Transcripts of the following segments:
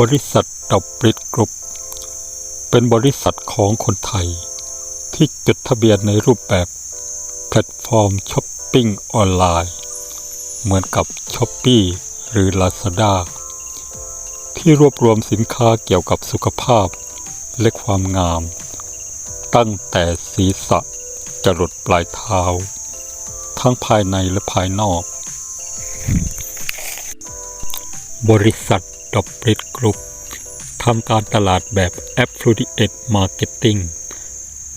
บริษัทดับบิดกรุ๊ปเป็นบริษัทของคนไทย ที่จดทะเบียนในรูปแบบแพลตฟอร์มช้อปปิ้งออนไลน์ เหมือนกับช้อปปี้หรือ Lazada ที่รวบรวมสินค้าเกี่ยวกับสุขภาพและความงาม ตั้งแต่ศีรษะจรดปลายเท้า ทั้งภายในและภายนอก บริษัท ดอบริดกรุ๊ปทำการตลาดแบบ Affiliate Marketing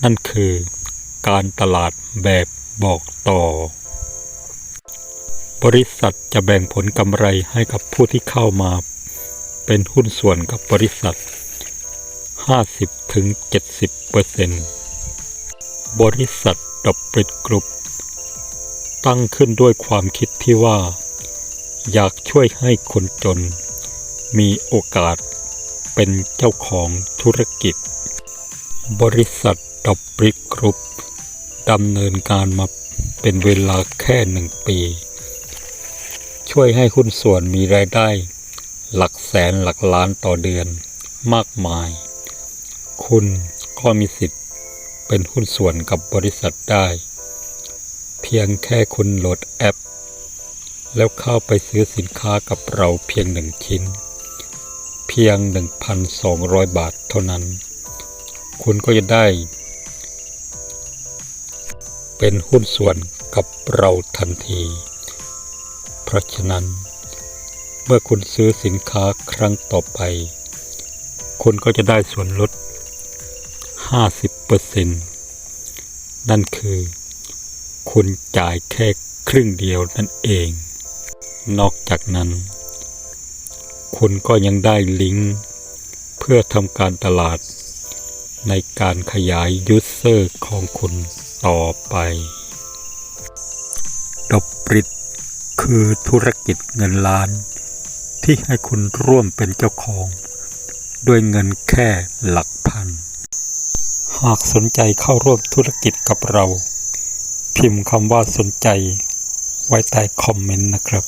นั่นคือการตลาดแบบบอกต่อ บริษัทจะแบ่งผลกำไรให้กับผู้ที่เข้ามา เป็นหุ้นส่วนกับบริษัท 50-70%เปอร์เซ็นต์บริษัทดอบริดกรุ๊ปตั้งขึ้นด้วยความคิดที่ว่า อยากช่วยให้คนจน มีโอกาสเป็นเจ้าของธุรกิจ บริษัทดอบริกกรุ๊ปดำเนินการมาเป็นเวลาแค่หนึ่งปี ช่วยให้หุ้นส่วนมีรายได้ หลักแสนหลักล้านต่อเดือนมากมาย คุณก็มีสิทธิ์เป็นหุ้นส่วนกับบริษัทได้ เพียงแค่คุณโหลดแอป แล้วเข้าไปซื้อสินค้ากับเราเพียงหนึ่งชิ้น เพียง 1,200 บาทเท่านั้น คุณก็จะได้ เป็นหุ้นส่วนกับเราทันที เพราะฉะนั้น เมื่อคุณซื้อสินค้าครั้งต่อไป คุณก็จะได้ส่วนลด 50%นั่นคือ คุณจ่ายแค่ครึ่งเดียวนั่นเอง นอกจากนั้น คุณก็ยังได้ลิงก์ เพื่อทำการตลาด ในการขยายยูเซอร์ของคุณต่อไปดอบริดคือธุรกิจเงินล้าน ที่ให้คุณร่วมเป็นเจ้าของ ด้วยเงินแค่หลักพัน หากสนใจเข้าร่วมธุรกิจกับเรา พิมพ์คำว่าสนใจไว้ใต้คอมเมนต์นะครับ